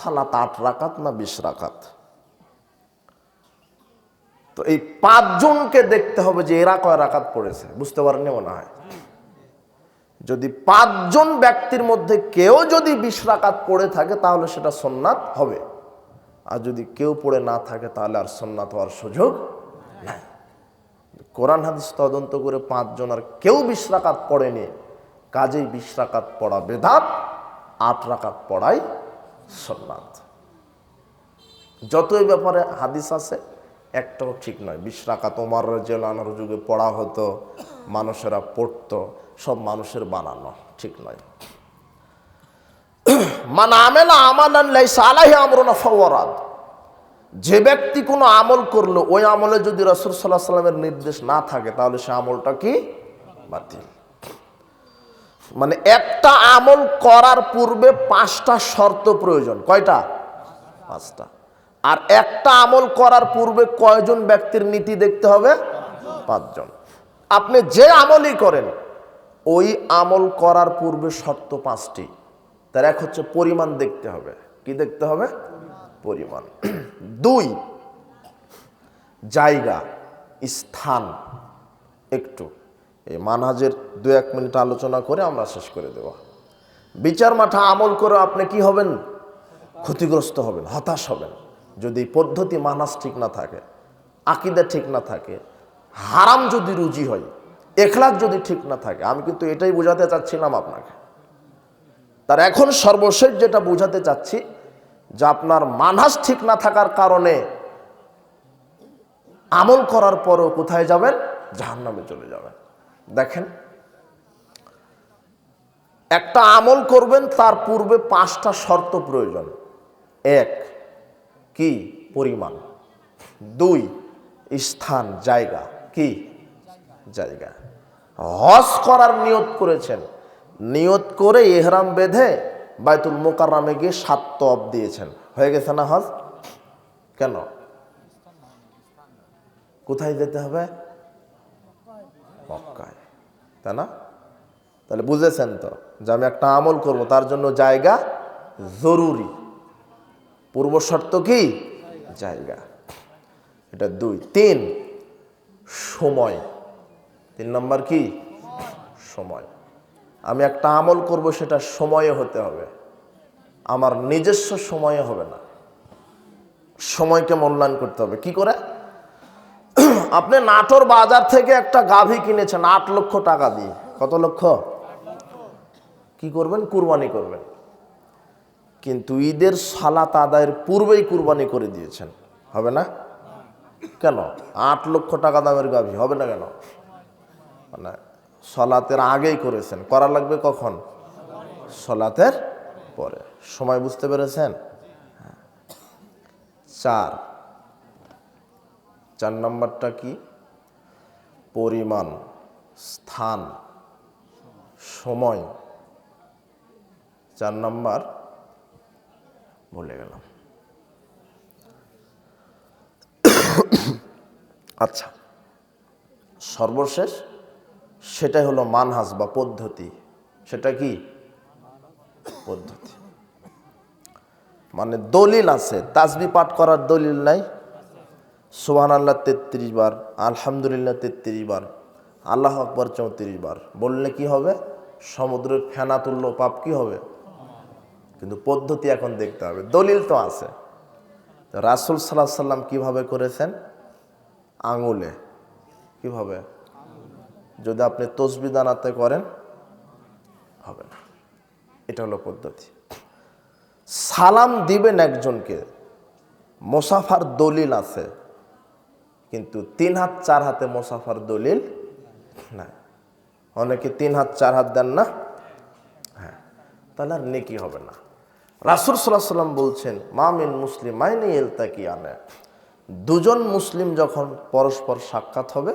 সালাত আট রাকাত না বিশ রাকাত? তো এই পাঁচজনকে দেখতে হবে যে এরা কয় রাকাত পড়েছে, বুঝতে পারেননি মনে হয়? যদি পাঁচজন ব্যক্তির মধ্যে কেউ যদি বিশ রাকাত পড়ে থাকে, তাহলে সেটা সোননাথ হবে। আর যদি কেউ পড়ে না থাকে, তাহলে আর সোননাথ হওয়ার সুযোগ নাই। কোরআন হাদিস তদন্ত করে পাঁচজন আর কেউ বিশ রাকাত পড়েনি, কাজেই বিশ রাকাত পড়া বেদাত, আট রাকাত পড়াই সোননাথ যতই ব্যাপারে হাদিস আছে, একটাও ঠিক নয়। বিশ রাকাত ওমার জেলানোর যুগে পড়া হতো, মানুষেরা পড়তো, সব মানুষের বানানো, ঠিক নয়। মান আমেলা আমালান লাইসা আলাইহি আমরুনা যে ব্যক্তি কোনো আমল করল, ওই আমলে যদি রসুল সাল্লাহ সাল্লামের নির্দেশ না থাকে, তাহলে সে আমলটা কি? বাতিল। মানে একটা আমল করার পূর্বে পাঁচটা শর্ত প্রয়োজন। কয়টা? পাঁচটা। আর একটা আমল করার পূর্বে কয়জন ব্যক্তির নীতি দেখতে হবে? পাঁচজন। আপনি যে আমলই করেন, ওই আমল করার পূর্বে শর্ত পাঁচটি। তার এক হচ্ছে পরিমাণ দেখতে হবে। কি দেখতে হবে? পরিমাণ। দুই, জায়গা, স্থান, একটু। এই মানহাজের দু এক মিনিট আলোচনা করে আমরা শেষ করে দেব। বিচার মাঠা আমল করে আপনি কি হবেন? ক্ষতিগ্রস্ত হবেন, হতাশ হবেন। যদি পদ্ধতি মানাস ঠিক না থাকে, আকিদা ঠিক না থাকে, হারাম যদি রুজি হয়, এখলাক যদি ঠিক না থাকে, আমি কিন্তু এটাই বোঝাতে চাচ্ছিলাম আপনাকে। তার এখন সর্বশেষ যেটা বোঝাতে চাচ্ছি, যে আপনার মানহাস ঠিক না থাকার কারণে আমল করার পরও কোথায় যাবেন? জাহান্নামে চলে যাবেন। দেখেন, একটা আমল করবেন, তার পূর্বে পাঁচটা শর্ত প্রয়োজন। এক, কি? পরিমাণ। দুই, স্থান, জায়গা। কি? জায়গা। হজ করার নিয়ত করেছেন। নিয়ত করে এহরাম বেঁধে বায়তুল মোকাররামে গিয়ে সাত তপ দিয়েছেন। হয়ে গেছে না হজ? কেন? কোথায় যেতে হবে? মক্কায়। তাই না? তাহলে বুঝেছেন তো যে আমি একটা আমল করব, তার জন্য জায়গা জরুরি। পূর্ব শর্ত কি? জায়গা। এটা দুই। তিন, সময়। তিন নম্বর কি? সময়। আমি একটা আমল করব, সেটা সময়ে হতে হবে। আমার নিজস্ব সময়ে হবে না। সময়কে মূল্যায়ন করতে হবে। কি করে? আপনি নাটোর বাজার থেকে একটা গাভী কিনেছেন আট লক্ষ টাকা দিয়ে। কত লক্ষ? কি করবেন? কুরবানি করবেন। কিন্তু ঈদের সালাত আদায়ের পূর্বেই কুরবানি করে দিয়েছেন। হবে না? কেন? আট লক্ষ টাকা দামের গাভী, হবে না কেন? মানে সলাতের আগেই করেছেন। করা লাগবে কখন? সলাতের পরে। সময় বুঝতে পেরেছেন? হ্যাঁ। চার। চার নম্বরটা কি? পরিমাণ, স্থান, সময়। চার নম্বর, ভুলে গেলাম। আচ্ছা সর্বশেষ সেটাই হলো মানহাস বা পদ্ধতি। সেটা কি? পদ্ধতি। মানে দলিল আছে, তাজবি পাঠ করার দলিল নাই। সুবহান আল্লাহ তেত্রিশ বার, আলহামদুলিল্লাহ তেত্রিশ বার, আল্লাহ আকবর চৌত্রিশ বার। বললে কি হবে? সমুদ্রের ফেনা তুল্য পাপ কি হবে? কিন্তু পদ্ধতি এখন দেখতে হবে। দলিল তো আছে। রাসুল সাল্লাহ সাল্লাম কীভাবে করেছেন? আঙুলে। কীভাবে? যদি আপনি তসবি দানাতে করেন, হবে না। এটা হলো পদ্ধতি। সালাম দিবেন একজনকে। মোসাফার দলিল আছে। কিন্তু তিন হাত, চার হাতে মোসাফার দলিল না অনেকে তিন হাত, চার হাত দেন না। হ্যাঁ তাহলে আর নেকি হবে না। রাসুল সাল্লাহ সাল্লাম বলছেন মামিন মুসলিম মাইনে এলতাকি আনে। দুজন মুসলিম যখন পরস্পর সাক্ষাৎ হবে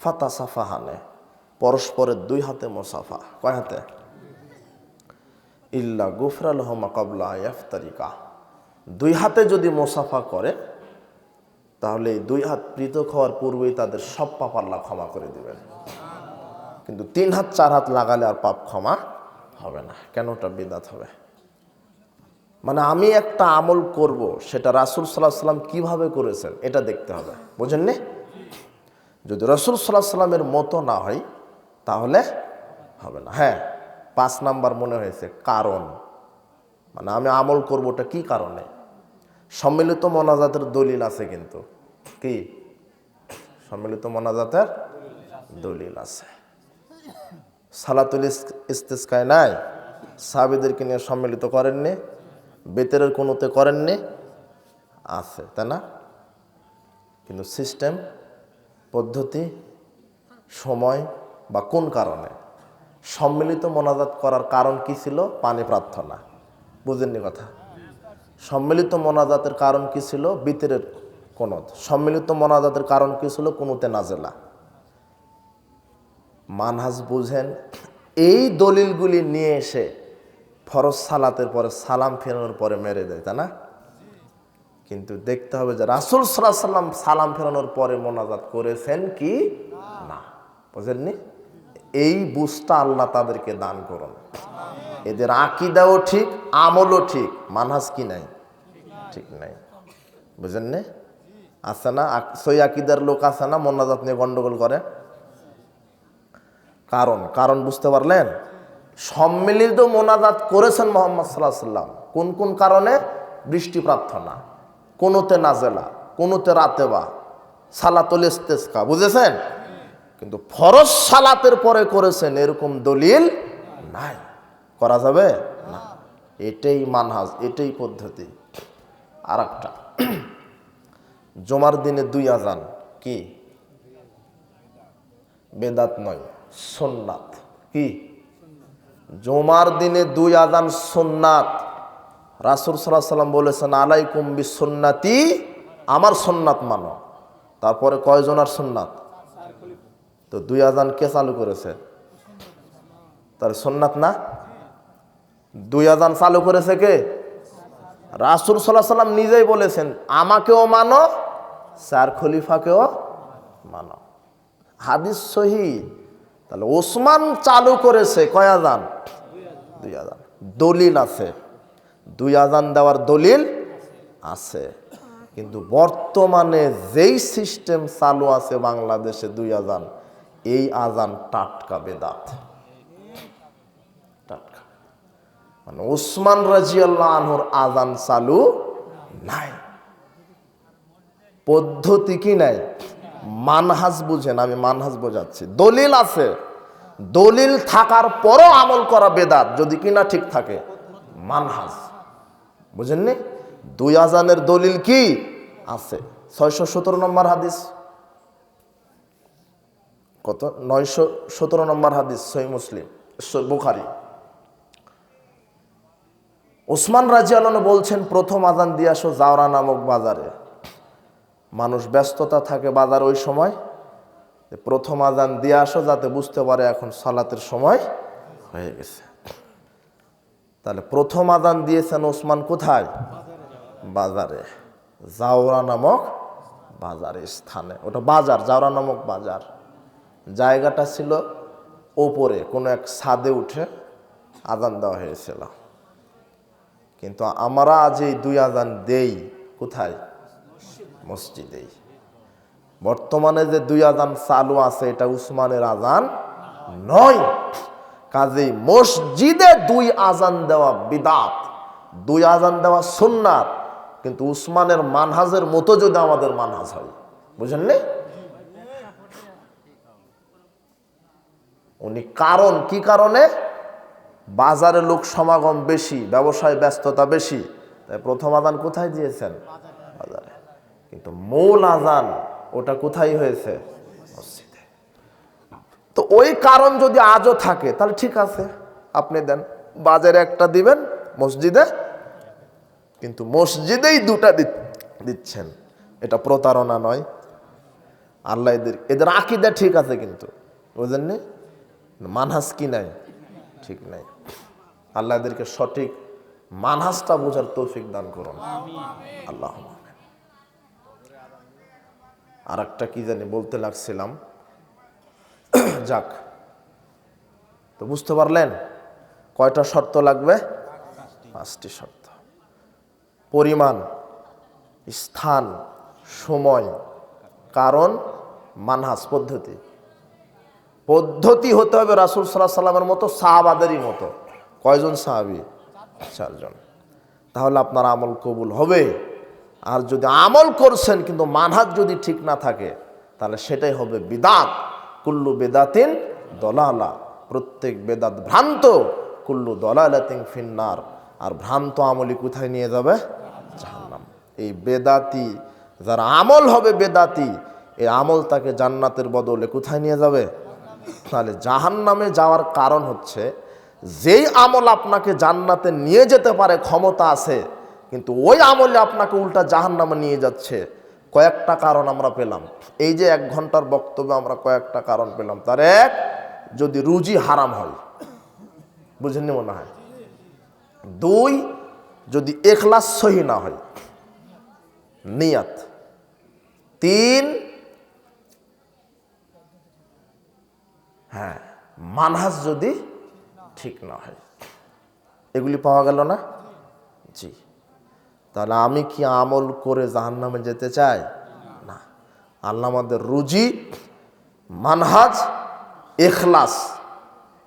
ফাতা সাফা হানে। পরস্পরের দুই হাতে মোসাফা। কয় হাতে? ইল্লা গুফরাল হমা কাবলা ইফতারিকা দুই হাতে যদি মোসাফা করে তাহলে দুই হাত পৃথক হওয়ার পূর্বেই তাদের সব পাপ আল্লাহ ক্ষমা করে দিবেন। কিন্তু তিন হাত, চার হাত লাগালে আর পাপ ক্ষমা হবে না। কেন ওটা বিদাত হবে? মানে আমি একটা আমল করব, সেটা রাসুল সাল্লাহ সাল্লাম কীভাবে করেছেন, এটা দেখতে হবে। বুঝেননি যদি রসুল সাল্লাহ সাল্লামের মতো না হয়, তাহলে হবে না। হ্যাঁ পাঁচ নাম্বার মনে হয়েছে, কারণ। মানে আমি আমল করব ওটা কি কারণে? সম্মিলিত মনাজাতের দলিল আছে কিন্তু। কি? সম্মিলিত মনাজাতের দলিল আছে। সালাতুল ইস- ইস্তেস্কায় নাই? সাহাবিদেরকে নিয়ে সম্মিলিত করেননি? বেতেরের কোনোতে করেননি? আছে, তাই না? কিন্তু সিস্টেম, পদ্ধতি, সময় বা কোন কারণে? সম্মিলিত মোনাজাত করার কারণ কি ছিল? পানি প্রার্থনা। বুঝেননি কথা? সম্মিলিত মোনাজাতের কারণ কি ছিল? বিতরের কোনত সম্মিলিত মোনাজাতের কারণ কি ছিল? কোনোতে নাজেলা। মানহাজ বুঝেন, এই দলিলগুলি নিয়ে এসে ফরজ সালাতের পরে সালাম ফেরানোর পরে মেরে দেয়, তাই না? কিন্তু দেখতে হবে যে রাসুল সাল্লাহ সাল্লাম সালাম ফেরানোর পরে মোনাজাত করেছেন কি? না। বুঝেননি? এই বুঝটা আল্লাহ তাদেরকে দান করুন। এদের আকিদাও ঠিক, আমলও ঠিক, মানহাজ কি নাই? ঠিক নাই। বুঝেননি আছে না? আক- সই আকিদার লোক আছে না? মোনাজাত নিয়ে গন্ডগোল করে? কারণ কারণ বুঝতে পারলেন? সম্মিলিত মোনাজাত করেছেন মোহাম্মদ সাল্লাহ সাল্লাম। কোন কোন কারণে? বৃষ্টি প্রার্থনা, কোনোতে নাজেলা, কোনোতে রাতেবা, সালাতুল ইস্তেসকা, বুঝেছেন? কিন্তু ফরজ সালাতের পরে করেছেন, এরকম দলিল নাই। করা যাবে? না। এটাই মানহাজ, এটাই পদ্ধতি। আর একটা জমার দিনে দুই আজান, কি? বেদাত নয় সোননাথ কি? জমার দিনে দুই আজান সোননাথ রাসুল সাল্লাহ সাল্লাম বলেছেন, আলাইকুম বি সোননাতি আমার সোননাথ মানো। তারপরে কয়জনার সোননাথ তো দুই আজান কে চালু করেছে? তার সোননাথ না? দুই আদান চালু করেছে কে? রাসুল সাল্লাহ সাল্লাম নিজেই বলেছেন, আমাকেও মানো চার খলিফাকেও মানো। হাদিস সহি। তাহলে ওসমান চালু করেছে কয় আজান দুই আজান দলিল আছে। দুই আজান দেওয়ার দলিল আছে। কিন্তু বর্তমানে যেই সিস্টেম চালু আছে বাংলাদেশে দুই আজান এই আজান টাটকা বেদাত টাটকা মানে ওসমান রাজিয়াল্লাহ আনহুর আজান চালু নাই। পদ্ধতি কি নাই? মানহাজ বুঝেন, আমি মানহাজ বোঝাচ্ছি। দলিল আছে। দলিল থাকার পরও আমল করা বেদাত, যদি কিনা ঠিক থাকে। মানহাজ। বুঝেননি? দুই আজানের দলিল কি আছে? ছয়শো সতেরো নম্বর হাদিস। কত? নয়শো সতেরো নম্বর হাদিস সই মুসলিম বুখারি। ওসমান রাজি বলছেন, প্রথম আজান দিয়ে আসো জাওরা নামক বাজারে। মানুষ ব্যস্ততা থাকে বাজার ওই সময় প্রথম আজান দিয়ে আসো যাতে বুঝতে পারে এখন সালাতের সময় হয়ে গেছে। তাহলে প্রথম আজান দিয়েছেন ওসমান কোথায়? বাজারে। জাওরা নামক বাজারে, স্থানে। ওটা বাজার, জাওরা নামক বাজার। জায়গাটা ছিল ওপরে, কোনো এক ছাদে উঠে আজান দেওয়া হয়েছিল। কিন্তু আমরা আজ এই দুই আজান দেই, কোথায়? মসজিদেই। বর্তমানে যে দুই আজান চালু আছে, এটা উসমানের আজান নয়। কাজেই মসজিদে দুই আজান দেওয়া বিদাত, দুই আজান দেওয়া সুন্নাত, কিন্তু উসমানের মানহাজের মতো যদি আমাদের মানহাজ হয় বুঝেননি উনি কারণ কি কারণে? বাজারে লোক সমাগম বেশি, ব্যবসায় ব্যস্ততা বেশি, তাই প্রথম আজান কোথায় দিয়েছেন? বাজারে। কিন্তু মূল আজান ওটা কোথায় হয়েছে? মসজিদে। তো ওই কারণ যদি আজও থাকে, তাহলে ঠিক আছে, আপনি দেন। বাজারে একটা দিবেন, মসজিদে। কিন্তু মসজিদেই দুটা দিচ্ছেন। এটা প্রতারণা নয়। আল্লাহ এদের এদের আকিদা ঠিক আছে কিন্তু। বুঝেননি? মানহাস কি নাই? ঠিক নাই। আল্লাহ এদেরকে সঠিক মানহাসটা বোঝার তৌফিক দান করুন। আল্লাহ আর একটা কি জানি বলতে লাগছিলাম। যাক, তো বুঝতে পারলেন? কয়টা শর্ত লাগবে? পাঁচটি শর্ত। পরিমাণ, স্থান, সময়, কারণ মানহাস পদ্ধতি। পদ্ধতি হতে হবে রাসুল সাল্লাহ সাল্লামের মতো, সাহাবাদেরই মতো। কয়জন সাহাবি? চারজন। তাহলে আপনার আমল কবুল হবে। আর যদি আমল করছেন কিন্তু মানহাজ যদি ঠিক না থাকে, তাহলে সেটাই হবে বিদাত। কুল্লু বেদাতিন দলালা। প্রত্যেক বেদাত ভ্রান্ত, কুল্লু দলালাতিন ফিন্নার। আর ভ্রান্ত আমলি কোথায় নিয়ে যাবে? জাহান্নাম। এই বেদাতি, যার আমল হবে বেদাতি, এই আমল তাকে জান্নাতের বদলে কোথায় নিয়ে যাবে? তাহলে জাহান্নামে যাওয়ার কারণ হচ্ছে যেই আমল আপনাকে জান্নাতে নিয়ে যেতে পারে, ক্ষমতা আছে, কিন্তু ওই আমলে আপনাকে উল্টা জাহান্নামে নিয়ে যাচ্ছে। কয়েকটা কারণ আমরা পেলাম। এই যে এক ঘণ্টার বক্তব্যে আমরা কয়েকটা কারণ পেলাম। তার এক, যদি রুজি হারাম হয়। বুঝেননি মনে হয়? দুই, যদি এখলাস সহি না হয়। নিয়াত। তিন হ্যাঁ মানহাস যদি ঠিক না হয়। এগুলি পাওয়া গেল না? জি। তাহলে আমি কি আমল করে জাহান্নামে যেতে চাই? না। আল্লাহ আমাদের রুজি, মানহাজ এখলাস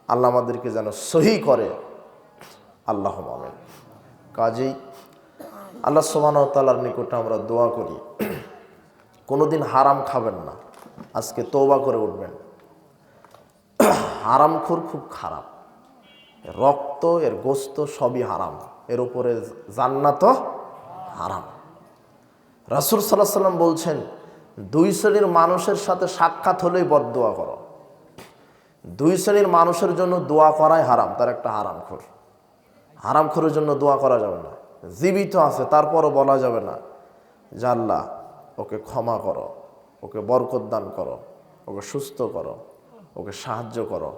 আল্লাহ আমাদেরকে যেন সহি করে। আল্লাহ মামেন কাজেই আল্লাহ সোবানতালার নিকটে আমরা দোয়া করি। কোনোদিন হারাম খাবেন না। আজকে তৌবা করে উঠবেন। হারামখোর খুব খারাপ। রক্ত, এর গোস্ত সবই হারাম। এর উপরে জান্নাত হারাম। রাসুল সাল্লাহ সাল্লাম বলছেন, দুই শ্রেণির মানুষের সাথে সাক্ষাৎ হলেই বদোয়া করো। দুই শ্রেণির মানুষের জন্য দোয়া করাই হারাম, তার একটা হারামখোর। হারামখোরের জন্য দোয়া করা যাবে না। জীবিত আছে, তারপরও বলা যাবে না জাল্লা ওকে ক্ষমা করো, ওকে বরকত দান করো, ওকে সুস্থ করো, ওকে সাহায্য করো।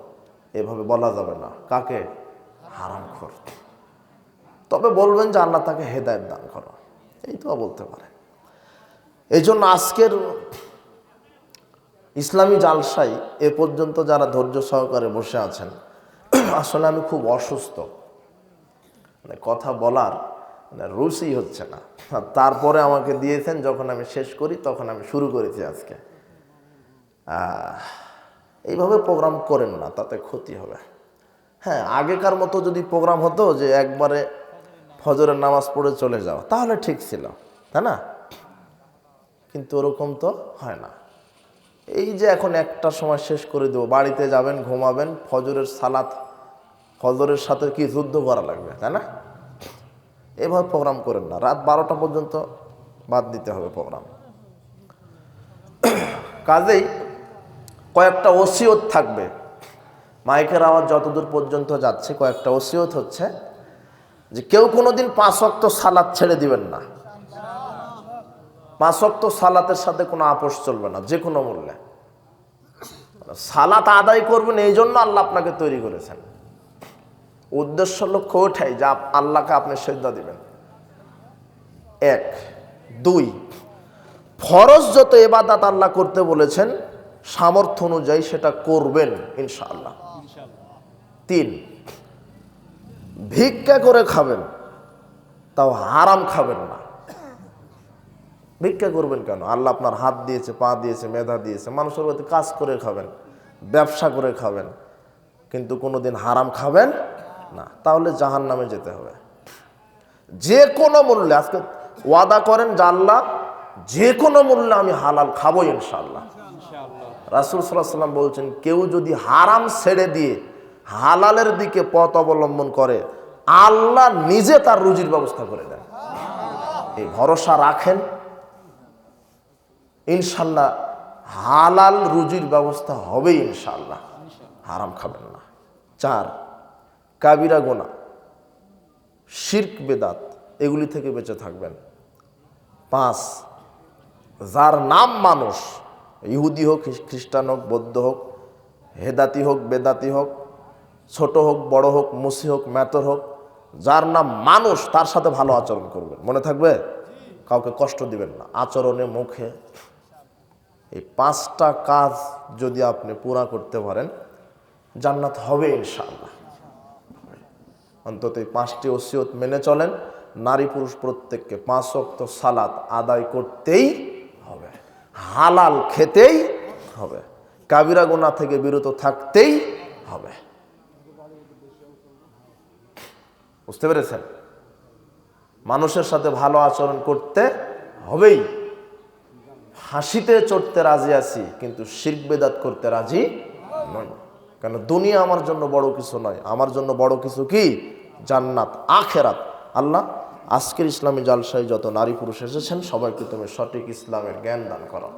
এভাবে বলা যাবে না। কাকে? হারামখোর। তবে বলবেন যে আল্লাহ তাকে হেদায়ত দান করো। এই তো বলতে পারে। এই জন্য আজকের ইসলামী জালসাই এ পর্যন্ত যারা ধৈর্য সহকারে বসে আছেন আসলে আমি খুব অসুস্থ। মানে কথা বলার মানে রুচি হচ্ছে না। তারপরে আমাকে দিয়েছেন যখন আমি শেষ করি তখন আমি শুরু করেছি আজকে। আহ, এইভাবে প্রোগ্রাম করেন না, তাতে ক্ষতি হবে। হ্যাঁ আগেকার মতো যদি প্রোগ্রাম হতো যে একবারে ফজরের নামাজ পড়ে চলে যাও, তাহলে ঠিক ছিল, তাই না? কিন্তু ওরকম তো হয় না। এই যে এখন একটা সময় শেষ করে দেবো, বাড়িতে যাবেন, ঘুমাবেন, ফজরের সালাত, ফজরের সাথে কি যুদ্ধ করা লাগবে, তাই না? এভাবে প্রোগ্রাম করেন না, রাত বারোটা পর্যন্ত বাদ দিতে হবে প্রোগ্রাম কাজেই কয়েকটা ওসিয়ত থাকবে। মাইকের আওয়াজ যতদূর পর্যন্ত যাচ্ছে, কয়েকটা ওসিয়ত হচ্ছে যে কেউ কোনোদিন পাঁচ অক্ত সালাত ছেড়ে দিবেন না। পাঁচ অক্ত সালাতের সাথে কোনো আপোষ চলবে না, যে কোনো মূল্যে। সালাত আদায় করবেন, এই জন্য আল্লাহ আপনাকে তৈরি করেছেন। উদ্দেশ্য লক্ষ্য ওঠাই যে আল্লাহকে আপনি শ্রদ্ধা দিবেন। এক। দুই। ফরজ যত এবাদাত আল্লাহ করতে বলেছেন সামর্থ্য অনুযায়ী সেটা করবেন, ইনশাআল্লাহ। তিন, ভিক্ষা করে খাবেন, তাও হারাম খাবেন না। ভিক্ষা করবেন কেন? আল্লাহ আপনার হাত দিয়েছে, পা দিয়েছে, মেধা দিয়েছে, মানুষের প্রতি কাজ করে খাবেন, ব্যবসা করে খাবেন, কিন্তু কোনোদিন হারাম খাবেন না। তাহলে জাহান নামে যেতে হবে। যে কোনো মূল্যে, আজকে ওয়াদা করেন যে আল্লাহ, যে কোনো মূল্যে আমি হালাল খাব ইনশাল্লাহ রাসুল সাল্লাহ সাল্লাম বলছেন কেউ যদি হারাম ছেড়ে দিয়ে হালালের দিকে পথ অবলম্বন করে আল্লাহ নিজে তার রুজির ব্যবস্থা করে দেন। এই ভরসা রাখেন। ইনশাল্লাহ হালাল রুজির ব্যবস্থা হবেই ইনশাল্লাহ হারাম খাবেন না। চার কাবিরা গোনা শির্ক বেদাত এগুলি থেকে বেঁচে থাকবেন। পাঁচ যার নাম মানুষ ইহুদি হোক খ্রিস্টান হোক, বৌদ্ধ হোক, হেদাতি হোক, বেদাতি হোক, ছোট হোক, বড় হোক, মুসি হোক মেতর হোক, যার নাম মানুষ তার সাথে ভালো আচরণ করবেন। মনে থাকবে? কাউকে কষ্ট দিবেন না। আচরণে, মুখে। এই পাঁচটা কাজ যদি আপনি পুরা করতে পারেন, জান্নাত হবে ইনশাআল্লাহ। অন্তত এই পাঁচটি ওসিয়ত মেনে চলেন। নারী পুরুষ প্রত্যেককে পাঁচ অক্ত সালাত আদায় করতেই হালাল খেতেই হবে। কাবিরা গোনা থেকে বিরত থাকতেই হবে। বুঝতে পেরেছেন? মানুষের সাথে ভালো আচরণ করতে হবেই। হাসিতে চড়তে রাজি আছি, কিন্তু শির্ক বেদাত করতে রাজি কেন, দুনিয়া আমার জন্য বড় কিছু নয়। আমার জন্য বড় কিছু কি? জান্নাত, আখেরাত। আল্লাহ আজকের ইসলামী জালসায় যত নারী পুরুষ এসেছেন সবাইকে তুমি সঠিক ইসলামের জ্ঞান দান করো।